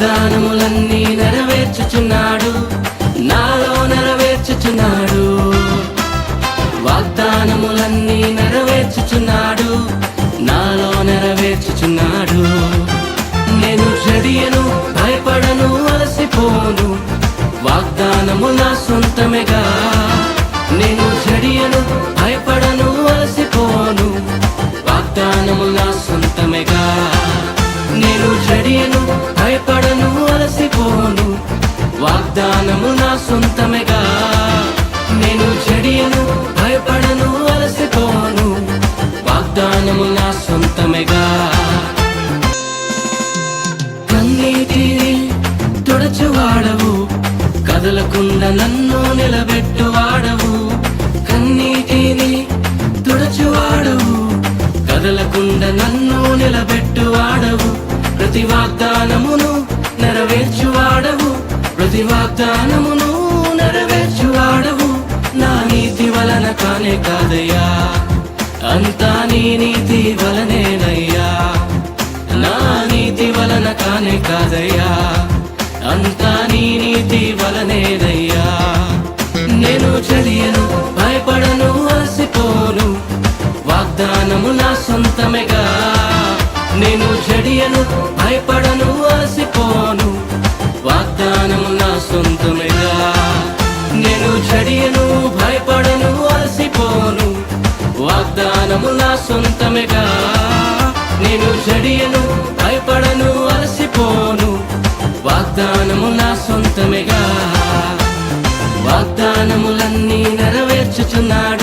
వాగ్దానములన్నీ నెరవేర్చుచున్నాడు. నాలో నెరవేర్చుచున్నాడు. వాగ్దానములన్నీ నెరవేర్చుచున్నాడు. నాలో నెరవేర్చుచున్నాడు. నేను చెడియను భయపడను అలసిపోను. వాగ్దానము నా సొంతమేగా. నేను చెడియను చెడియను భయపడను అలసిపోను. వాగ్దానము నా సొంతమేగా. నేను చెడియను భయపడను అలసిపోను. వాగ్దానము నా సొంతమేగా. కన్నీటిని తుడచువాడవు కదలకుండా నన్ను నిలబెట్టువాడవు. కన్నీటిని తుడచువాడవు కదలకుండా ప్రతి వాగ్దానమును నెరవేర్చువాడవు. నా నీతి వలన కానే కాదయ్యా. అంతా నీ నీతి వలనేనయ్యా. నా నీతి వలన కానే కాదయ్యా. అంతా నీ నీతి వలనేదయ్యా నేను చెడియను భయపడను అలసిపోను. వాగ్దానము నా సొంతమేగా. నేను చెడియను భయపడను అలసిపోను. జ్ఞానము నా సొంతమేగా. నేను జడియను భయపడను అలసిపోను. వాగ్దానము నా సొంతమేగా. వాగ్దానములన్నీ నెరవేర్చుచున్నాడు.